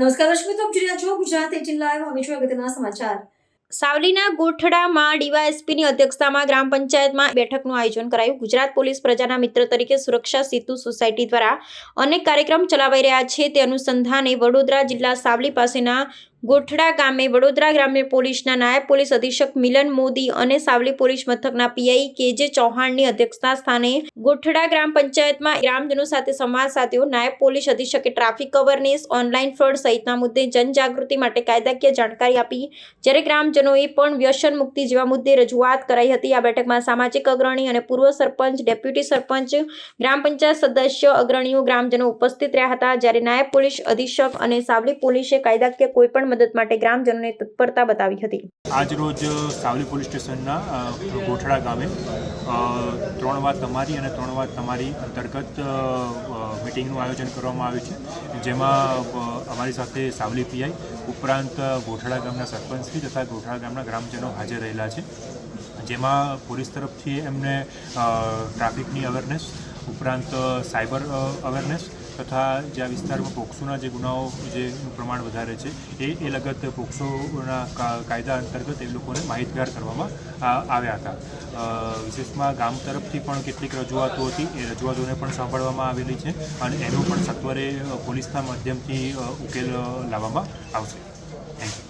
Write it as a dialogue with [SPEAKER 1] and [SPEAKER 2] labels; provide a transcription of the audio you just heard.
[SPEAKER 1] નમસ્કાર દર્શક મિત્રો, આપ જોઈ છો ગુજરાત એટીન લાઈવ હવે જોઈએ અગત્યના સમાચાર.
[SPEAKER 2] સાવલીના ગોઠડામાં ડીવાયએસપીની અધ્યક્ષતામાં ગ્રામ પંચાયતમાં બેઠકનું આયોજન કરાયું. ગુજરાત પોલીસ પ્રજાના મિત્ર તરીકે સુરક્ષા સેતુ સોસાયટી દ્વારા અનેક કાર્યક્રમ ચલાવાઈ રહ્યા છે. તે અનુસંધાને વડોદરા જિલ્લા સાવલી પાસેના ગોઠડા ગામે વડોદરા ગ્રામ્ય પોલીસના નાયબ પોલીસ અધિક્ષક મિલન મોદી અને સાવલી પોલીસ મથકના પીઆઈ કેજે ચૌહાણની અધ્યક્ષતા સ્થાને ગોઠડા ગ્રામ પંચાયતમાં ગ્રામજનો સાથે સંવાદ સાધ્યો. નાયબ પોલીસ અધિક્ષકે ટ્રાફિક અવેરનેસ, ઓનલાઈન ફ્રોડ સહિતના મુદ્દે જનજાગૃતિ માટે કાયદાકીય જાણકારી આપી. જ્યારે ગ્રામજનોએ પણ વ્યસન મુક્તિ જેવા મુદ્દે રજૂઆત કરાઈ હતી. આ બેઠકમાં સામાજિક અગ્રણી અને પૂર્વ સરપંચ, ડેપ્યુટી સરપંચ, ગ્રામ પંચાયત સદસ્ય, અગ્રણીઓ, ગ્રામજનો ઉપસ્થિત રહ્યા હતા. જ્યારે નાયબ પોલીસ અધિક્ષક અને સાવલી પોલીસે કાયદાકીય કોઈપણ મદદ માટે ગ્રામજનોને તત્પરતા બતાવી હતી.
[SPEAKER 3] આજ રોજ સાવલી પોલીસ સ્ટેશનના ગોઠડા ગામે ત્રણ વાત તમારી અને ત્રણ વાત તમારી અંતર્ગત મિટિંગનું આયોજન કરવામાં આવ્યું છે. જેમાં અમારી સાથે સાવલી પીઆઈ, ઉપરાંત ગોઠડા ગામના સરપંચશ્રી તથા ગોઠડા ગામના ગ્રામજનો હાજર રહેલા છે. જેમાં પોલીસ તરફથી એમને ટ્રાફિકની અવેરનેસ ઉપરાંત સાયબર અવેરનેસ તથા જે આ વિસ્તારમાં પોક્સોના જે ગુનાઓ જેનું પ્રમાણ વધારે છે, એ એ લગત પોક્સોના કાયદા અંતર્ગત એ લોકોને માહિતગાર કરવામાં આવ્યા હતા. વિશેષમાં ગામ તરફથી પણ કેટલીક રજૂઆતો હતી, એ રજૂઆતોને પણ સાંભળવામાં આવેલી છે અને એનો પણ સત્વરે પોલીસના માધ્યમથી ઉકેલ લાવવામાં આવશે. Thank you